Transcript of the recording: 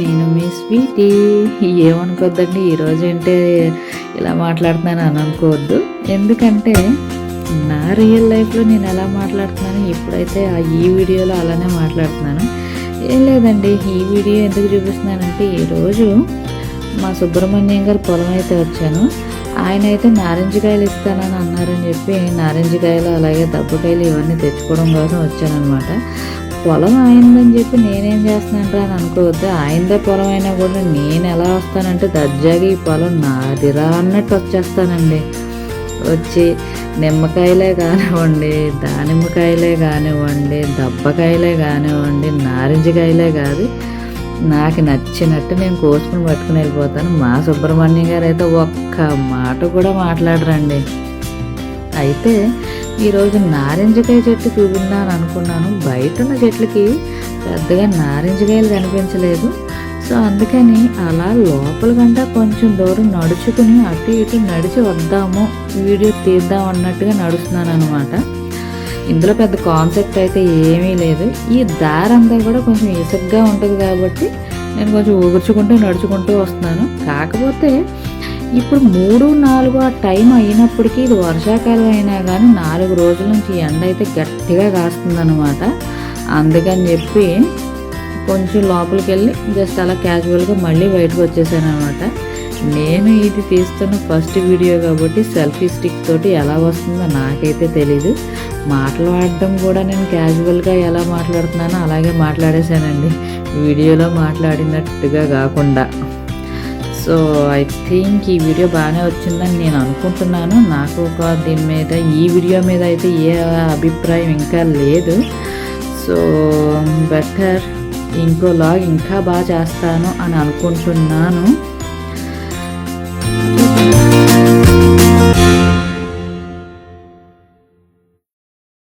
నేను మీ స్వీటీ. ఏమనుకోద్దండి ఈరోజు అంటే ఇలా మాట్లాడుతున్నాను అని అనుకోవద్దు. ఎందుకంటే నా రియల్ లైఫ్లో నేను ఎలా మాట్లాడుతున్నాను ఇప్పుడైతే ఆ ఈ వీడియోలో అలానే మాట్లాడుతున్నాను. ఏం లేదండి ఈ వీడియో ఎందుకు చూపిస్తున్నానంటే ఈరోజు మా సుబ్రహ్మణ్యం గారి పొలం అయితే వచ్చాను. ఆయన అయితే నారింజకాయలు ఇస్తానని అన్నారని చెప్పి నారింజకాయలు అలాగే దబ్బకాయలు ఇవన్నీ తెచ్చుకోవడం కోసం వచ్చానమాట పొలం ఆయనదని చెప్పి నేనేం చేస్తానంటే అని అనుకోవద్దు. ఆయనదే పొలం అయినా కూడా నేను ఎలా వస్తానంటే దర్జాగా ఈ పొలం నాదిరా అన్నట్టు వచ్చేస్తానండి. వచ్చి నిమ్మకాయలే కానివ్వండి దానిమ్మకాయలే కానివ్వండి దబ్బకాయలే కానివ్వండి నారింజకాయలే కాదు. నాకు నచ్చినట్టు నేను కోసుకుని పట్టుకుని వెళ్ళిపోతాను. మా సుబ్రహ్మణ్యం గారు అయితే ఒక్క మాట కూడా మాట్లాడరండి. అయితే ఈరోజు నారింజకాయ చెట్టు చూపిందాను అనుకున్నాను. బయట ఉన్న చెట్లకి పెద్దగా నారింజకాయలు కనిపించలేదు. సో అందుకని అలా లోపలికంటా కొంచెం దూరం నడుచుకుని అటు ఇటు నడిచి వద్దాము. వీడియో తీద్దాం అన్నట్టుగా నడుస్తున్నాను అనమాట ఇందులో పెద్ద కాన్సెప్ట్ అయితే ఏమీ లేదు. ఈ దారంతా కూడా కొంచెం ఇసుగ్గా ఉంటుంది కాబట్టి నేను కొంచెం ఊగుర్చుకుంటూ నడుచుకుంటూ వస్తున్నాను. కాకపోతే ఇప్పుడు మూడు నాలుగు ఆ టైం అయినప్పటికీ ఇది వర్షాకాలం అయినా కానీ నాలుగు రోజుల నుంచి ఎండ అయితే గట్టిగా కాస్తుందన్నమాట. అందుకని చెప్పి కొంచెం లోపలికి వెళ్ళి జస్ట్ అలా క్యాజువల్గా మళ్ళీ బయటకు వచ్చేసాను అనమాట నేను ఇది తీస్తున్న ఫస్ట్ వీడియో కాబట్టి సెల్ఫీ స్టిక్ తోటి ఎలా వస్తుందో నాకైతే తెలీదు. మాట్లాడడం కూడా నేను క్యాజువల్గా ఎలా మాట్లాడుతున్నానో అలాగే మాట్లాడేశానండి. వీడియోలో మాట్లాడినట్టుగా కాకుండా. సో ఐ థింక్ ఈ వీడియో బాగానే వచ్చిందని నేను అనుకుంటున్నాను. నాకు ఒక దీని మీద ఈ వీడియో మీద అయితే ఏ అభిప్రాయం ఇంకా లేదు. సో బెటర్ ఇంకో లాగ్ ఇంకా బాగా చేస్తాను అని అనుకుంటున్నాను.